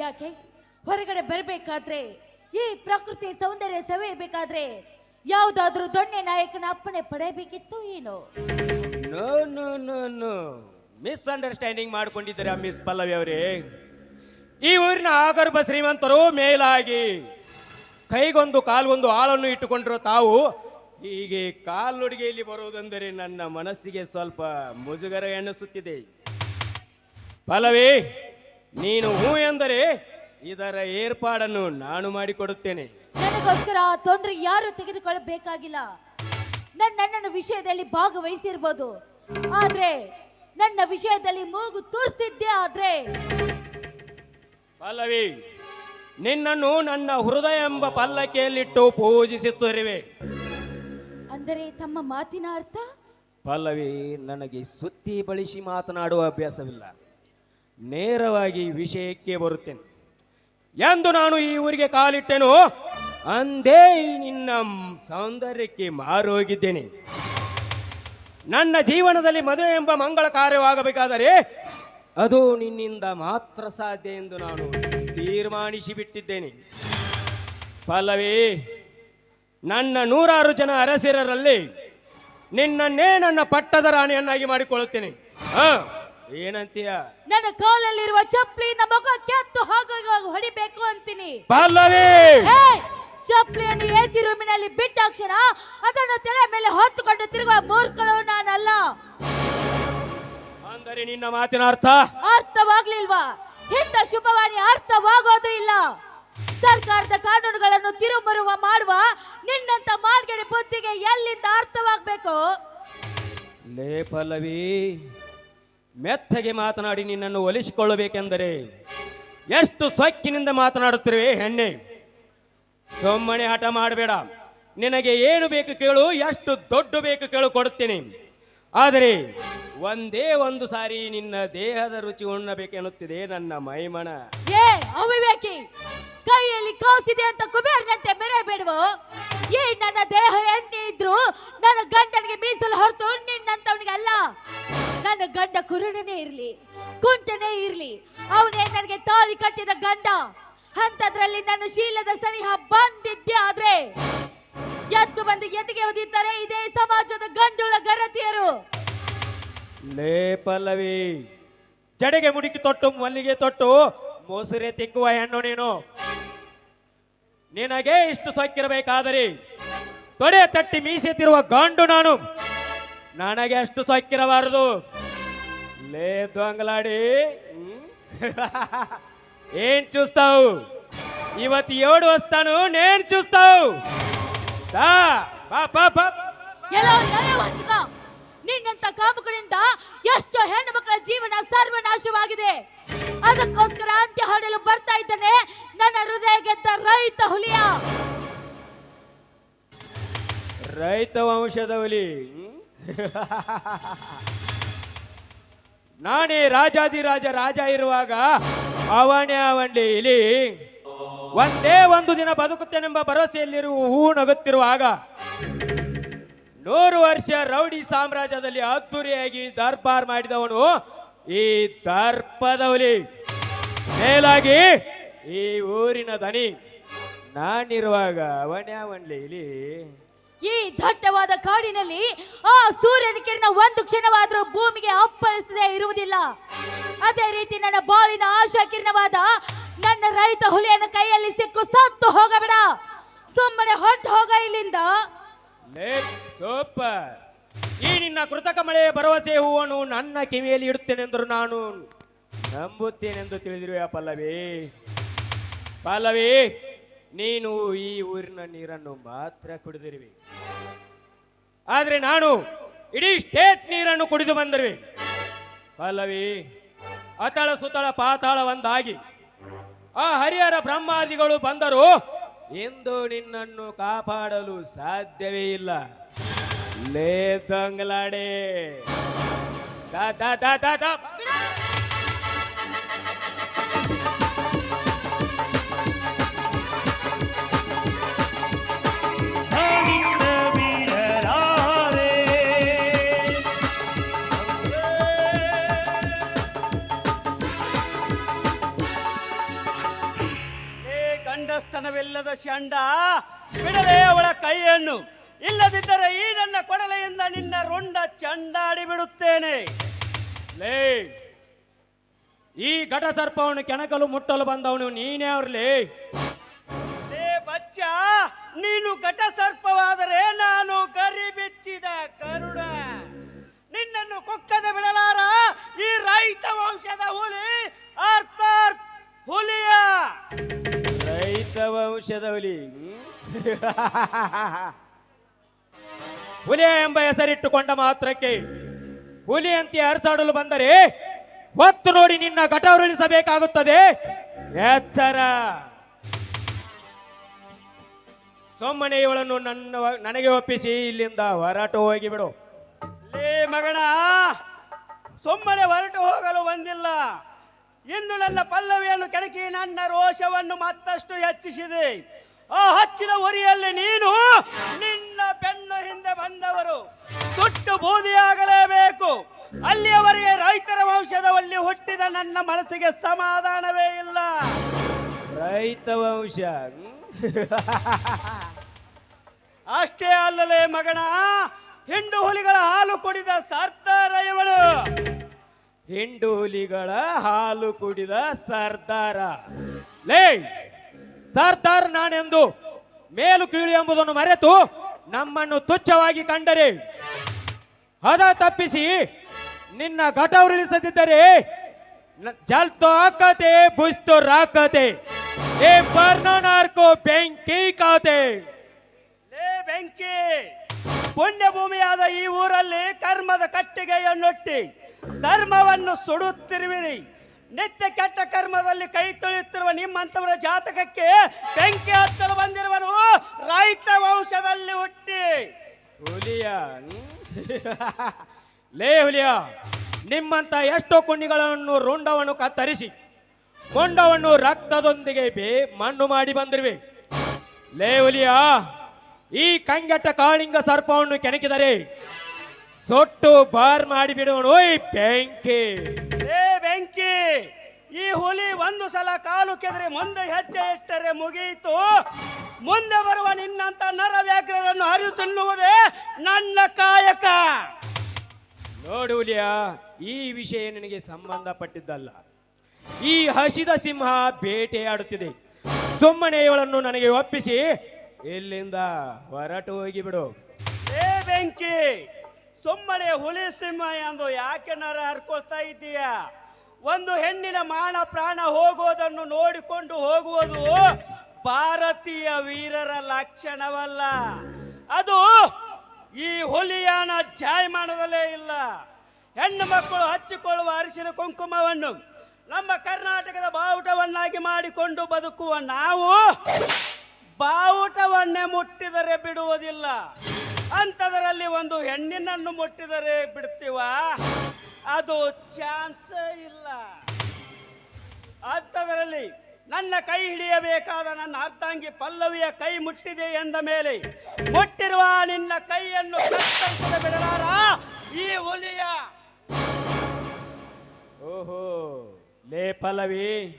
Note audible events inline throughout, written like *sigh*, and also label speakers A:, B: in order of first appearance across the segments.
A: ಯಾಕೆ? ಹೊರಗಡೆ ಬರಬೇಕಾದ್ರೆ, ಈ ಪ್ರಕೃತಿ ಸೌಂದರ್ಯ ಸವಿಯಬೇಕಾದ್ರೆ ಯಾವುದಾದ್ರೂ ದೊಣ್ಣೆ ನಾಯಕನ ಅಪ್ಪಣೆ ಪಡೆಯಬೇಕಿತ್ತು ಏನು?
B: ನೋ ನೋ ಮಿಸ್ ಅಂಡರ್ಸ್ಟ್ಯಾಂಡಿಂಗ್ ಮಾಡ್ಕೊಂಡಿದ್ದೀರಾ ಮಿಸ್ ಪಲ್ಲವಿ ಅವರೇ? ಈ ಊರಿನ ಆಗರ್ಭ ಶ್ರೀಮಂತರು ಮೇಲಾಗಿ ಕೈಗೊಂದು ಕಾಲ್ಗೊಂದು ಆಳನ್ನು ಇಟ್ಟುಕೊಂಡಿರೋ ತಾವು. ಹೀಗೆ ಕಾಲ್ನುಡಿಗೆಯಲ್ಲಿ ಬರುವುದೆಂದರೆ ನನ್ನ ಮನಸ್ಸಿಗೆ ಸ್ವಲ್ಪ ಮುಜುಗರ ಎನಿಸುತ್ತಿದೆ ಪಲ್ಲವಿ ನೀನು ಹೂ ಎಂದರೆ ಇದರ ಏರ್ಪಾಡನ್ನು ನಾನು ಮಾಡಿಕೊಡುತ್ತೇನೆ.
A: ನನಗೋಸ್ಕರ ಆ ತೊಂದರೆ ಯಾರು ತೆಗೆದುಕೊಳ್ಳಬೇಕಾಗಿಲ್ಲ. ನನ್ನ ನನ್ನನ್ನು ವಿಷಯದಲ್ಲಿ ಭಾಗವಹಿಸಿರ್ಬೋದು. ಆದ್ರೆ ನನ್ನ ವಿಷಯದಲ್ಲಿ ಮೂಗು ತೋರಿಸ್ತಿದ್ದೆ ಆದ್ರೆ.
B: ಪಲ್ಲವಿ ನಿನ್ನನ್ನು ನನ್ನ ಹೃದಯ ಎಂಬ ಪಲ್ಲಕ್ಕಿಯಲ್ಲಿಟ್ಟು ಪೂಜಿಸುತ್ತಿರುವೆ.
A: ಅಂದರೆ ತಮ್ಮ ಮಾತಿನ ಅರ್ಥ?
B: ಪಲ್ಲವಿ ನನಗೆ ಸುತ್ತಿ ಬಳಸಿ ಮಾತನಾಡುವ ಅಭ್ಯಾಸವಿಲ್ಲ. ನೇರವಾಗಿ ವಿಷಯಕ್ಕೆ ಬರುತ್ತೇನೆ. ಎಂದು ನಾನು ಈ ಊರಿಗೆ ಕಾಲಿಟ್ಟೆನು, ಅಂದೇ ನಿನ್ನ ಸೌಂದರ್ಯಕ್ಕೆ ಮಾರೋಗಿದ್ದೇನೆ. ನನ್ನ ಜೀವನದಲ್ಲಿ ಮದುವೆ ಎಂಬ ಮಂಗಳ ಕಾರ್ಯವಾಗಬೇಕಾದರೆ ಅದು ನಿನ್ನಿಂದ ಮಾತ್ರ ಸಾಧ್ಯ ಎಂದು ನಾನು ತೀರ್ಮಾನಿಸಿಬಿಟ್ಟಿದ್ದೇನೆ. ಬಿಟ್ಟಿದ್ದೇನೆ ಪಲ್ಲವಿ ನನ್ನ ನೂರಾರು ಜನ ಅರಸಿರರಲ್ಲಿ ನಿನ್ನನ್ನೇ ನನ್ನ ಪಟ್ಟದ ರಾಣಿಯನ್ನಾಗಿ ಮಾಡಿಕೊಳ್ಳುತ್ತೇನೆ. ಹ. ಏನಂತೀಯ?
A: ನನ್ನ ಕಾಲಲ್ಲಿರುವ ಚಪ್ಪಲಿ ಮುಖ ಕೆತ್ತು ಹಾಗಾಗಿ ಹೊಡಿಬೇಕು ಅಂತೀನಿ.
B: ಪಲ್ಲವಿ!
A: ಚಪ್ಪಲಿಯನ್ನು ಎಸಿ ರೂಮಿನಲ್ಲಿ ಬಿಟ್ಟಾಕ್ಷಣ ಅದನ್ನು ತಲೆ ಮೇಲೆ ಹೊತ್ತುಕೊಂಡು ತಿರುಗುವ ಮೂರ್ಖಳು ನಾನಲ್ಲ.
B: ಅಂದರೆ ನಿನ್ನ ಮಾತಿನ ಅರ್ಥ?
A: ಅರ್ಥವಾಗ್ಲಿಲ್ವಾ? ಇಂಥ ಶುಭವಾಣಿ ಅರ್ಥವಾಗೋದು ಇಲ್ಲ. ಸರ್ಕಾರದ ಕಾನೂನುಗಳನ್ನು ತಿರುಮರುವ ಮಾಡುವ ನಿನ್ನಂತ ಮಾರ್ಗಡೆ ಬುದ್ಧಿಗೆ ಎಲ್ಲಿಂದ ಅರ್ಥವಾಗಬೇಕು?
B: ಲೇ ಪಲ್ಲವಿ! ಮೆತ್ತಗೆ ಮಾತನಾಡಿ ನಿನ್ನನ್ನು ಒಲಿಸಿಕೊಳ್ಳಬೇಕೆಂದರೆ ಎಷ್ಟು ಸೊಕ್ಕಿನಿಂದ ಮಾತನಾಡುತ್ತಿರುವೆ ಹೆಣ್ಣೆ? ಸೊಮ್ಮನೆ ಹಠ ಮಾಡಬೇಡ. ನಿನಗೆ ಏನು ಬೇಕು ಕೇಳು, ಎಷ್ಟು ದೊಡ್ಡ ಬೇಕು ಕೇಳು ಕೊಡುತ್ತೇನೆ. ಆದರೆ ಒಂದೇ ಒಂದು ಸಾರಿ ನಿನ್ನ ದೇಹದ ರುಚಿ ಉಣ್ಣಬೇಕೆನ್ನುತ್ತಿದೆ ನನ್ನ ಮೈಮನ.
A: ಏ, ಅವಿವೇಕಿ, ಕೈಯಲ್ಲಿ ಕಾಸಿದೆ ಅಂತ ಕುಬೇರನಂತೆ ಮೆರೆಯಬೇಡವು ಈ ನನ್ನ ದೇಹ ಎಣ್ಣೆ ಇದ್ರು ನನ್ನ ಗಂಡನಿಗೆ ಮೀಸಲು ಹೊರತು ನಿನ್ನಂತವನಿಗೆ ಅಲ್ಲ ನನ್ನ ಗಂಡ ಕುರುಡನೇ ಇರ್ಲಿ, ಕುಂಟನೇ ಇರ್ಲಿ. ಅವನೇ ನನಗೆ ತಾಳಿ ಕಟ್ಟಿದ ಗಂಡ. ಅಂತದ್ರಲ್ಲಿ ನನ್ನ ಶೀಲದ ಸನಿಹ ಬಂದಿದ್ದೆ ಆದ್ರೆ ಎದ್ದು ಬಂದು ಎದೆಗೆ ಹೋದಿದ್ದಾರೆ ಇದೇ ಸಮಾಜದ ಗಂಡುಳ ಗರತಿಯರು.
B: ಲೇ ಪಲ್ಲವಿ, ಜಡೆಗೆ ಮುಡುಕಿ ತೊಟ್ಟು, ಮಲ್ಲಿಗೆ ತೊಟ್ಟು, ಮೊಸರೆ ತಿಕ್ಕುವ ಹೆಣ್ಣು ನೀನು. ನಿನಗೆ ಇಷ್ಟು ಸೊಕ್ಕಿರಬೇಕಾದರೆ ತೊಡೆ ತಟ್ಟಿ ಮೀಸೆತ್ತಿರುವ ಗಂಡು ನಾನು. ನನಗೆ ಅಷ್ಟು ಸೊಕ್ಕಿರಬಾರದು. ಲೇ ದೊಂಗಲಾಡಿ ಹ್ಮ್? ಏನ್ చూస్తావు ಇವತ್ತು ಏಳು వస్తాను నేను చూస్తావు దా, ಬಾ ಬಾ ಬಾ ಬಾ.
A: ಎಲ್ಲೋ ನಯವಂಚಕ ನಿನ್ನಂತ ಕಾಮುಕನಿಂದ ಎಷ್ಟೋ ಹೆಣ್ಣು ಮಕ್ಕಳ ಜೀವನ ಸರ್ವನಾಶವಾಗಿದೆ ಅದಕ್ಕೋಸ್ಕರ ಅಂತ್ಯ ಹಾಡಲು ಬರ್ತಾ ಇದ್ದಾನೆ ನನ್ನ ಹೃದಯ ಗೆದ್ದ ರೈತ ಹುಲಿಯ
B: ರೈತ ವಂಶದ ಹುಲಿ ಹ್ಮ್? ನಾನೇ ರಾಜಾದಿರಾಜ ರಾಜ ಇರುವಾಗ ಅವಣೆ ಇಲಿ ಒಂದೇ ಒಂದು ದಿನ ಬದುಕುತ್ತೇನೆಂಬ ಭರವಸೆಯಲ್ಲಿರುವ ಹೂ ನಗುತ್ತಿರುವಾಗ ನೂರು ವರ್ಷ ರೌಡಿ ಸಾಮ್ರಾಜ್ಯದಲ್ಲಿ ಅದ್ದೂರಿಯಾಗಿ ದರ್ಬಾರ್ ಮಾಡಿದವನು ಈ ದರ್ಪದವಲಿ. ಮೇಲಾಗಿ ಈ ಊರಿನ ದನಿ. ನಾನಿರುವಾಗ ಅವನ್ಯಾವನ್ಲಿ ಇಲಿ
A: ಈ ದಟ್ಟವಾದ ಕಾಡಿನಲ್ಲಿ ಆ ಸೂರ್ಯನ ಕಿರಣ ಒಂದು ಕ್ಷಣವಾದರೂ ಭೂಮಿಗೆ ಅಪ್ಪಳಿಸದೆ ಇರುವುದಿಲ್ಲ. ಅದೇ ರೀತಿ ನನ್ನ ಬಾಳಿನ ಆಶಾ ಕಿರಣವಾದ ನನ್ನ ರೈತ ಹುಲಿಯನ ಕೈಯಲ್ಲಿ ಸಿಕ್ಕು ಸತ್ತು ಹೋಗಬೇಡ. ಸುಮ್ಮನೆ ಹೊರಟು ಹೋಗ ಇಲ್ಲಿಂದ.
B: ಸೂಪರ್ ಈ ನಿನ್ನ ಕೃತಕ ಮಳೆಯ ಭರವಸೆ ಹೂವನ್ನು ನನ್ನ ಕಿವಿಯಲ್ಲಿ ಇಡುತ್ತೇನೆಂದರು ನಾನು. ನಂಬುತ್ತೇನೆಂದು ತಿಳಿದಿರುವ ಪಲ್ಲವಿ. ಪಲ್ಲವಿ. ನೀನು ಈ ಊರಿನ ನೀರನ್ನು ಮಾತ್ರ ಕುಡಿದಿರುವೆ. ಆದರೆ ನಾನು ಇಡೀ ಸ್ಟೇಟ್ ನೀರನ್ನು ಕುಡಿದು ಬಂದಿರುವೆ. ಪಲ್ಲವಿ, ಅತಳ ಸುತಳ ಪಾತಾಳ ಒಂದಾಗಿ ಆ ಹರಿಹರ ಬ್ರಹ್ಮಾದಿಗಳು ಬಂದರು ಇಂದು ನಿನ್ನನ್ನು ಕಾಪಾಡಲು ಸಾಧ್ಯವೇ ಇಲ್ಲ. ಲೇ ದೊಂಗಲಾಡೆ ದಾ ದಾ ದಾ ದಾ ದಾ.
C: ಮನೆತನವಿಲ್ಲದ ಶಂಡ ಬಿಡಲೇ ಅವಳ ಕೈಯನ್ನು. ಇಲ್ಲದಿದ್ದರೆ ಈ ನನ್ನ ಕೊಡಲೆಯಿಂದ ನಿನ್ನ ರುಂಡ ಚಂಡಾಡಿ ಬಿಡುತ್ತೇನೆ.
B: ಲೇ, ಈ ಘಟ ಸರ್ಪವನ್ನು ಕೆಣಕಲು ಮುಟ್ಟಲು ಬಂದವನು ನೀನೇ ಅವ್ರಲಿ?
C: ಲೇ ಬಚ್ಚ, ನೀನು ಘಟ ಸರ್ಪವಾದರೆ ನಾನು ಗರಿ ಬೆಚ್ಚಿದ ಕರುಡ. ನಿನ್ನನ್ನು ಕೊಕ್ಕದೆ ಬಿಡಲಾರ ಈ ರೈತ ವಂಶದ ಹುಲಿ?
B: ಹುಲಿ ಎಂಬ ಹೆಸರಿಟ್ಟುಕೊಂಡ ಮಾತ್ರಕ್ಕೆ ಹುಲಿ ಅಂತೆ ಹರಿಸಾಡಲು ಬಂದರೆ ಹೊತ್ತು ನೋಡಿ ನಿನ್ನ ಘಟ ಉರುಳಿಸಬೇಕಾಗುತ್ತದೆ. ಎಚ್ಚರ ಸೊಮ್ಮನೆ ಇವಳನ್ನು ನನ್ನ ನನಗೆ ಒಪ್ಪಿಸಿ, ಇಲ್ಲಿಂದ ಹೊರಟು ಹೋಗಿಬಿಡು.
C: ಲೇ ಮಗಣ, ಸೊಮ್ಮನೆ ಹೊರಟು ಹೋಗಲು ಬಂದಿಲ್ಲ. ಇಂದು ನನ್ನ ಪಲ್ಲವಿಯನ್ನು ಕೆಣಕಿ ನನ್ನ ರೋಷವನ್ನು ಮತ್ತಷ್ಟು ಹೆಚ್ಚಿಸಿದೆ. ಆ ಹಚ್ಚಿದ ಉರಿಯಲ್ಲಿ ನೀನು ನಿನ್ನ ಬೆನ್ನು ಹಿಂದೆ ಬಂದವರು. ಸುಟ್ಟು ಬೂದಿಯಾಗಲೇಬೇಕು. ಅಲ್ಲಿಯವರೆಗೆ ರೈತರ ವಂಶದಲ್ಲಿ ಹುಟ್ಟಿದ ನನ್ನ ಮನಸ್ಸಿಗೆ ಸಮಾಧಾನವೇ ಇಲ್ಲ.
B: ರೈತ ವಂಶ.
C: ಅಷ್ಟೇ ಅಲ್ಲಲೇ ಮಗನ ಹಿಂಡು ಹುಲಿಗಳ ಹಾಲು ಕುಡಿದ ಸರ್ದಾರ ಇವಳು
B: ಹಿಂಡು ಹುಲಿಗಳ ಹಾಲು ಕುಡಿದ ಸರ್ದಾರ. ಲೇ, ಸರ್ದಾರ್ ನಾನೆಂದು ಮೇಲು ಕೀಳು ಎಂಬುದನ್ನು ಮರೆತು ನಮ್ಮನ್ನು ತುಚ್ಛವಾಗಿ ಕಂಡರೆ. ಹದ ತಪ್ಪಿಸಿ ನಿನ್ನ ಘಟ ಉರುಳಿಸದಿದ್ದರೆ ಹಾಕತೆ ಬುಸ್ತೋ ರಾಕತೆ. ಏ ಬರ್ನಾರ್ಕೋ ಬೆಂಕಿ ಕಾತೆ.
C: ಲೇ ಬೆಂಕಿ ಪುಣ್ಯ ಭೂಮಿಯಾದ ಈ ಊರಲ್ಲಿ ಕರ್ಮದ ಕಟ್ಟಿಗೆಯನ್ನೊಟ್ಟಿ. ಧರ್ಮವನ್ನು ಸುಡುತ್ತಿರುವಿರಿ. ನಿತ್ಯ ಕೆಟ್ಟ ಕರ್ಮದಲ್ಲಿ ಕೈ ತೊಳೆಯುತ್ತಿರುವ ನಿಮ್ಮಂತವರ ಜಾತಕಕ್ಕೆ ಬೆಂಕಿ ಹಚ್ಚಲು ಬಂದಿರುವನು ರೈತ ವಂಶದಲ್ಲಿ ಹುಟ್ಟಿ.
B: ಹುಲಿಯ *laughs* ಲೇ ಹುಲಿಯ ನಿಮ್ಮಂತ ಎಷ್ಟೋ ಕುಂಡಿಗಳನ್ನು ರುಂಡವನ್ನು ಕತ್ತರಿಸಿ, ಕೊಂಡವನ್ನು ರಕ್ತದೊಂದಿಗೆ ಬೇ ಮಣ್ಣು ಮಾಡಿ ಬಂದಿರುವೆ. ಲೇ ಹುಲಿಯ, ಈ ಕಂಗೆಟ್ಟ ಕಾಳಿಂಗ ಸರ್ಪವನ್ನು ಕೆಣಕಿದರೆ ಸೊಟ್ಟು ಬಾರ್ ಮಾಡಿ ಬಿಡೋಣ ಓಯ್ ಬೆಂಕಿ.
C: ಏ ಬೆಂಕಿ ಈ ಹುಲಿ ಒಂದು ಸಲ ಕಾಲು ಕೆದರೆ ಮುಂದೆ ಹೆಜ್ಜೆ ಇಟ್ಟರೆ ಮುಗಿಯಿತು ಮುಂದೆ ಬರುವ ನಿನ್ನಂತ ನರ ವ್ಯಾಘ್ರರನ್ನು ಹರಿದು ತಿನ್ನುವುದೇ ನನ್ನ ಕಾಯಕ.
B: ನೋಡು ಹುಲಿಯ ಈ ವಿಷಯ ನಿನಗೆ ಸಂಬಂಧಪಟ್ಟಿದ್ದಲ್ಲ. ಈ ಹಸಿದ ಸಿಂಹ ಬೇಟೆಯಾಡುತ್ತಿದೆ. ಸುಮ್ಮನೆ ಇವಳನ್ನು ನನಗೆ ಒಪ್ಪಿಸಿ ಇಲ್ಲಿಂದ ಹೊರಟು ಹೋಗಿಬಿಡು.
C: ಏ ಬೆಂಕಿ ಸುಮ್ಮನೆ ಹುಲಿ ಸಿಂಹ ಎಂದು ಯಾಕೆ ನರ ಹರ್ಕೊಳ್ತಾ ಇದ್ದೀಯ? ಒಂದು ಹೆಣ್ಣಿನ ಮಾನ ಪ್ರಾಣ ಹೋಗುವುದನ್ನು ನೋಡಿಕೊಂಡು ಹೋಗುವುದು ಭಾರತೀಯ ವೀರರ ಲಕ್ಷಣವಲ್ಲ. ಅದು ಈ ಹುಲಿಯಾನ ಜಾಯಮಾನದಲ್ಲೇ ಇಲ್ಲ. ಹೆಣ್ಣು ಮಕ್ಕಳು ಹಚ್ಚಿಕೊಳ್ಳುವ ಅರಿಶಿನ ಕುಂಕುಮವನ್ನು ನಮ್ಮ ಕರ್ನಾಟಕದ ಬಾವುಟವನ್ನಾಗಿ ಮಾಡಿಕೊಂಡು ಬದುಕುವ ನಾವು ಬಾವುಟವನ್ನೇ ಮುಟ್ಟಿದರೆ ಬಿಡುವುದಿಲ್ಲ. ಅಂಥದರಲ್ಲಿ ಒಂದು ಹೆಣ್ಣಿನನ್ನು ಮುಟ್ಟಿದರೆ ಬಿಡ್ತೀವ? ಅದು ಚಾನ್ಸ್ ಇಲ್ಲ. ಅಂಥದರಲ್ಲಿ ನನ್ನ ಕೈ ಹಿಡಿಯಬೇಕಾದ ನನ್ನ ಅರ್ಧಾಂಗಿ ಪಲ್ಲವಿಯ ಕೈ ಮುಟ್ಟಿದೆ ಎಂದ ಮೇಲೆ ಮುಟ್ಟಿರುವ ನಿನ್ನ ಕೈಯನ್ನು ಕತ್ತರಿಸದೆ ಬಿಡಲಾರ ಈ ಹುಲಿಯ.
B: ಓಹೋ, ಲೇ ಪಲ್ಲವಿ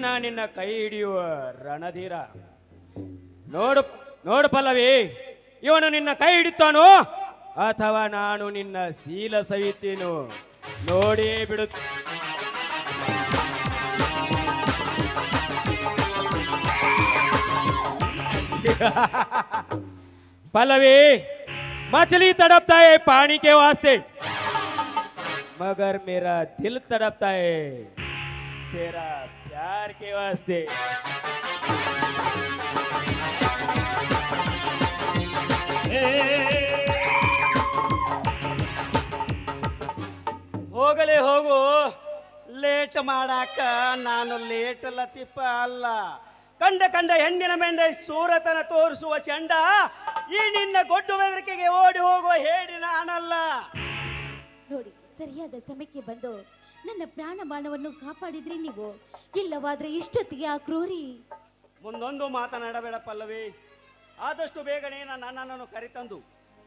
B: ನಾ ನಿನ್ನ ಕೈ ಹಿಡಿಯುವ ರಣಧೀರ. ನೋಡು ನೋಡು ಪಲ್ಲವಿ. ಇವನು ನಿನ್ನ ಕೈ ಹಿಡಿತಾನೋ ಅಥವಾ ನಾನು ನಿನ್ನ ಶೀಲ ಸವಿತೀನು ನೋಡೇ ಬಿಡು *laughs* पल्लवी मछली तड़पता है पानी के वास्ते मगर मेरा दिल तड़पता है तेरा प्यार के वास्ते
C: ಹೋಗಲೇ ಹೋಗು. ಲೇಟ್ ಮಾಡಾಕ ನಾನು ಲೇಟ್ ಲತಿಪ್ಪ ಅಲ್ಲ. ಕಂಡ ಕಂಡ ಹೆಣ್ಣಿನ ಮೇಲೆ ಸೂರತನ ತೋರಿಸುವ ಚಂಡ ಈ ನಿನ್ನ ಗೊಡ್ಡು ಬೆದರಿಕೆಗೆ ಓಡಿ ಹೋಗುವ ಹೇಳಿ ನಾನಲ್ಲ.
A: ನೋಡಿ ಸರಿಯಾದ ಸಮಯಕ್ಕೆ ಬಂದು ನನ್ನ ಪ್ರಾಣ ಮಾನವನ್ನು ಕಾಪಾಡಿದ್ರಿ ನೀವು. ಇಲ್ಲವಾದ್ರೆ ಇಷ್ಟೊತ್ತಿಗೆ ಆ ಕ್ರೂರಿ
C: ಮುಂದೊಂದು ಮಾತನಾಡಬೇಡ ಪಲ್ಲವಿ. ಆದಷ್ಟು ಬೇಗನೆ ನನ್ನ ನನ್ನನ್ನು ಕರಿತಂದು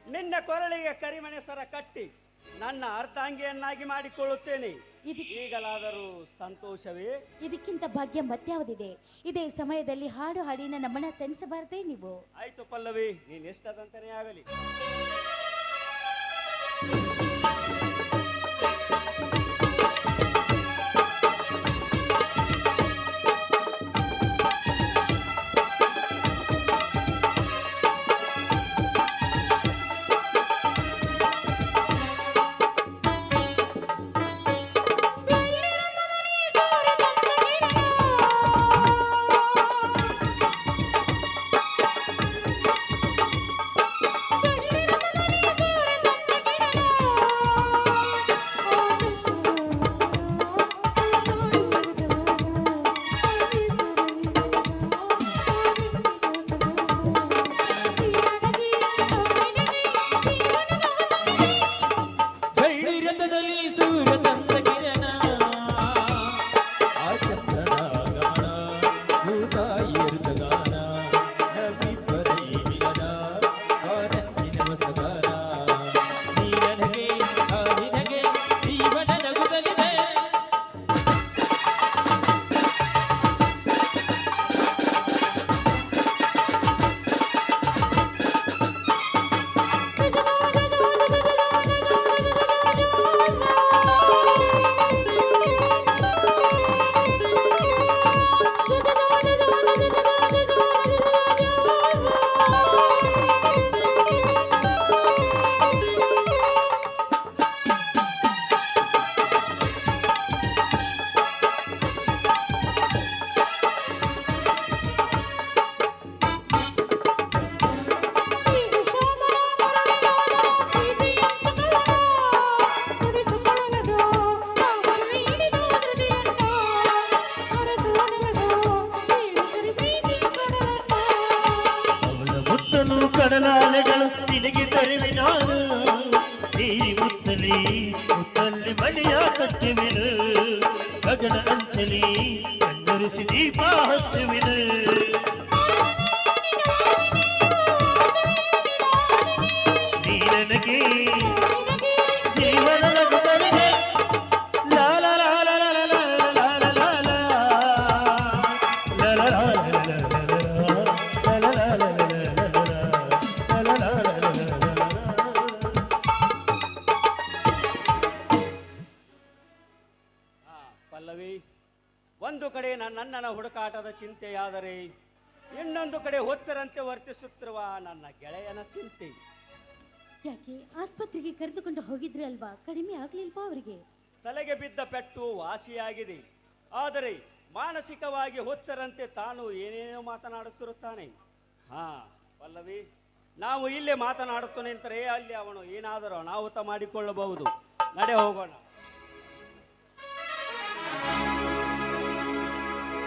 C: ನಿನ್ನ ಕೊರಳಿಗೆ ಕರಿಮಣೆ ಸರ ಕಟ್ಟಿ ನನ್ನ ಅರ್ಧಾಂಗಿಯನ್ನಾಗಿ ಮಾಡಿಕೊಳ್ಳುತ್ತೇನೆ. ಈಗಲಾದರೂ ಸಂತೋಷವೇ?
A: ಇದಕ್ಕಿಂತ ಭಾಗ್ಯ ಮತ್ಯಾವುದಿದೆ? ಇದೇ ಸಮಯದಲ್ಲಿ ಹಾಡು ಹಾಡಿ ನನ್ನ ಮನ ನೀವು?
C: ಆಯ್ತು ಪಲ್ಲವಿ ನೀನ್ ಎಷ್ಟದಂತನೇ ಆಗಲಿ
D: ಕಡಲಾಲೆಗಳು ನಿನಗೆ ತರುವೆ ನಾನು ಸೇರಿ ಮುತ್ತಲಿ ಮುತ್ತಲ್ಲಿ ಮನೆಯ ಕಟ್ಟುವೆನು ಗಗನ ಅಂಚಲಿ ಕಣ್ಣರಿಸಿ ದೀಪ ಹಚ್ಚುವೆನು.
C: ಚಿಂತೆಯಾದರೆ ಇನ್ನೊಂದು ಕಡೆ ಹೊಚ್ಚರಂತೆ ವರ್ತಿಸುತ್ತಿರುವ ನನ್ನ ಗೆಳೆಯನ ಚಿಂತೆ.
A: ಯಾಕೆ? ಆಸ್ಪತ್ರೆಗೆ ಕರೆದುಕೊಂಡು ಹೋಗಿದ್ರಿ ಅಲ್ವಾ? ಕಡಿಮೆ ಆಗ್ಲಿಲ್ವಾ ಅವರಿಗೆ?
C: ತಲೆಗೆ ಬಿದ್ದ ಪೆಟ್ಟು ವಾಸಿಯಾಗಿದೆ. ಆದರೆ ಮಾನಸಿಕವಾಗಿ ಹೊಚ್ಚರಂತೆ ತಾನು ಏನೇನೋ ಮಾತನಾಡುತ್ತಿರುತ್ತಾನೆ. ಹಾ ಪಲ್ಲವಿ ನಾವು ಇಲ್ಲೇ ಮಾತನಾಡುತ್ತೇನೆ ನಿಂತರೆ ಅಲ್ಲಿ ಅವನು ಏನಾದರೂ ಅನಾಹುತ ಮಾಡಿಕೊಳ್ಳಬಹುದು. ನಡೆ ಹೋಗೋಣ.